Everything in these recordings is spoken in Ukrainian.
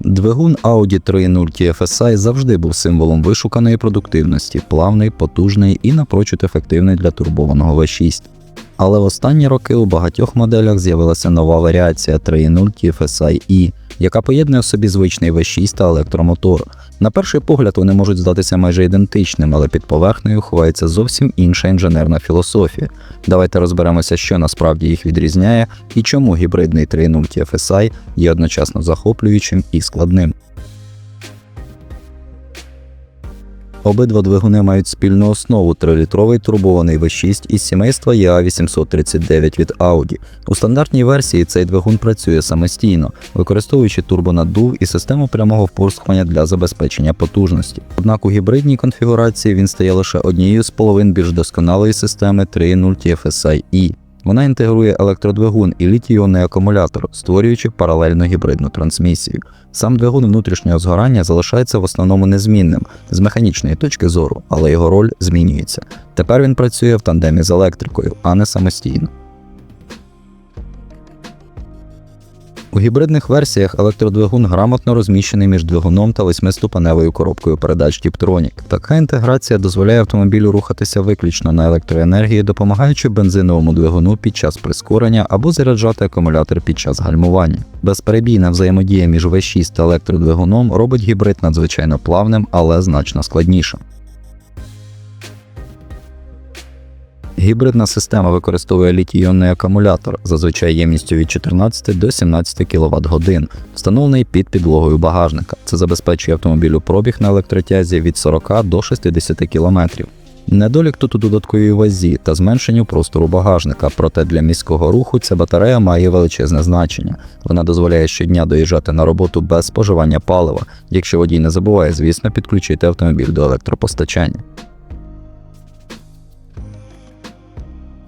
Двигун Audi 3.0 TFSI завжди був символом вишуканої продуктивності, плавний, потужний і напрочуд ефективний для турбованого V6. Але в останні роки у багатьох моделях з'явилася нова варіація 3.0 TFSI E, яка поєднує в собі звичний V6 та електромотор. На перший погляд вони можуть здатися майже ідентичним, але під поверхнею ховається зовсім інша інженерна філософія. Давайте розберемося, що насправді їх відрізняє і чому гібридний 3.0 TFSI є одночасно захоплюючим і складним. Обидва двигуни мають спільну основу 3-літровий турбований V6 із сімейства EA839 від Audi. У стандартній версії цей двигун працює самостійно, використовуючи турбонаддув і систему прямого впорскування для забезпечення потужності. Однак у гібридній конфігурації він стає лише однією з половин більш досконалої системи 3.0 TFSI E. Вона інтегрує електродвигун і літій-іонний акумулятор, створюючи паралельну гібридну трансмісію. Сам двигун внутрішнього згорання залишається в основному незмінним з механічної точки зору, але його роль змінюється. Тепер він працює в тандемі з електрикою, а не самостійно. У гібридних версіях електродвигун грамотно розміщений між двигуном та восьмиступеневою коробкою передач Tiptronic. Така інтеграція дозволяє автомобілю рухатися виключно на електроенергії, допомагаючи бензиновому двигуну під час прискорення або заряджати акумулятор під час гальмування. Безперебійна взаємодія між V6 та електродвигуном робить гібрид надзвичайно плавним, але значно складнішим. Гібридна система використовує літій-іонний акумулятор, зазвичай ємністю від 14 до 17 кВт годин, встановлений під підлогою багажника. Це забезпечує автомобілю пробіг на електротязі від 40 до 60 км. Недолік тут у додатковій вазі та зменшенню простору багажника, проте для міського руху ця батарея має величезне значення. Вона дозволяє щодня доїжджати на роботу без споживання палива, якщо водій не забуває, звісно, підключити автомобіль до електропостачання.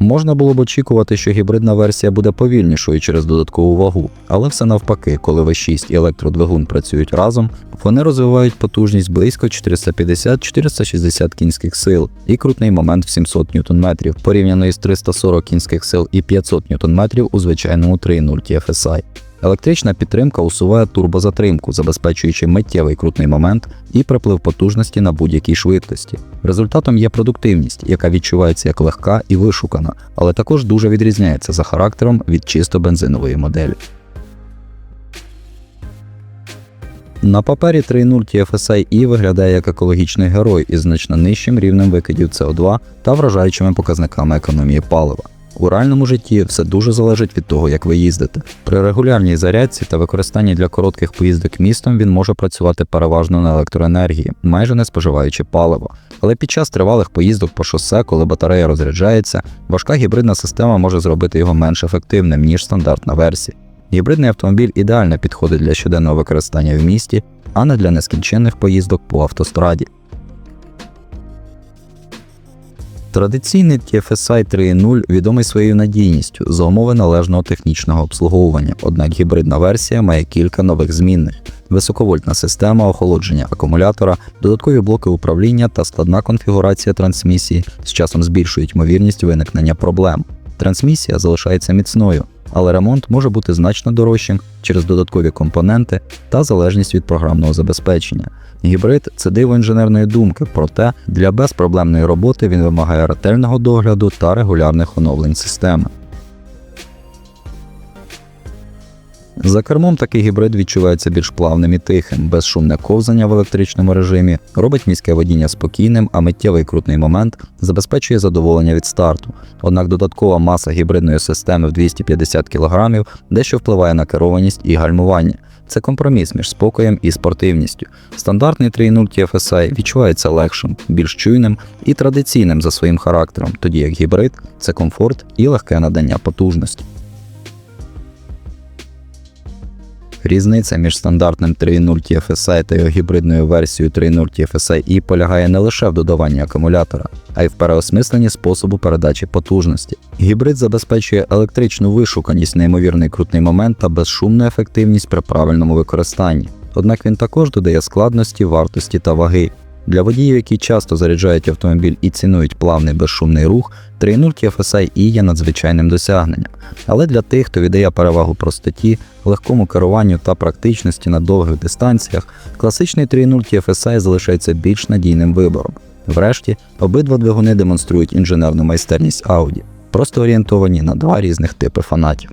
Можна було б очікувати, що гібридна версія буде повільнішою через додаткову вагу, але все навпаки, коли V6 і електродвигун працюють разом, вони розвивають потужність близько 450-460 кінських сил і крутний момент в 700 Нм, порівняно із 340 кінських сил і 500 Нм у звичайному 3.0 TFSI. Електрична підтримка усуває турбозатримку, забезпечуючи миттєвий крутний момент і приплив потужності на будь-якій швидкості. Результатом є продуктивність, яка відчувається як легка і вишукана, але також дуже відрізняється за характером від чисто бензинової моделі. На папері 3.0 TFSI E виглядає як екологічний герой із значно нижчим рівнем викидів СО2 та вражаючими показниками економії палива. У реальному житті все дуже залежить від того, як ви їздите. При регулярній зарядці та використанні для коротких поїздок містом він може працювати переважно на електроенергії, майже не споживаючи паливо. Але під час тривалих поїздок по шосе, коли батарея розряджається, важка гібридна система може зробити його менш ефективним, ніж стандартна версія. Гібридний автомобіль ідеально підходить для щоденного використання в місті, а не для нескінченних поїздок по автостраді. Традиційний TFSI 3.0 відомий своєю надійністю за умови належного технічного обслуговування, однак гібридна версія має кілька нових змінних: високовольтна система охолодження акумулятора, додаткові блоки управління та складна конфігурація трансмісії з часом збільшують ймовірність виникнення проблем. Трансмісія залишається міцною, але ремонт може бути значно дорожчим через додаткові компоненти та залежність від програмного забезпечення. Гібрид це диво інженерної думки, проте для безпроблемної роботи він вимагає ретельного догляду та регулярних оновлень системи. За кермом такий гібрид відчувається більш плавним і тихим, безшумне ковзання в електричному режимі, робить міське водіння спокійним, а миттєвий крутний момент забезпечує задоволення від старту. Однак додаткова маса гібридної системи в 250 кг дещо впливає на керованість і гальмування. Це компроміс між спокоєм і спортивністю. Стандартний 3.0 TFSI відчувається легшим, більш чуйним і традиційним за своїм характером, тоді як гібрид це комфорт і легке надання потужності. Різниця між стандартним 3.0 TFSI та його гібридною версією 3.0 TFSI E полягає не лише в додаванні акумулятора, а й в переосмисленні способу передачі потужності. Гібрид забезпечує електричну вишуканість, неймовірний крутний момент та безшумну ефективність при правильному використанні. Однак він також додає складності, вартості та ваги. Для водіїв, які часто заряджають автомобіль і цінують плавний безшумний рух, 3.0 TFSI і є надзвичайним досягненням. Але для тих, хто віддає перевагу простоті, легкому керуванню та практичності на довгих дистанціях, класичний 3.0 TFSI залишається більш надійним вибором. Врешті, обидва двигуни демонструють інженерну майстерність Audi, просто орієнтовані на два різних типи фанатів.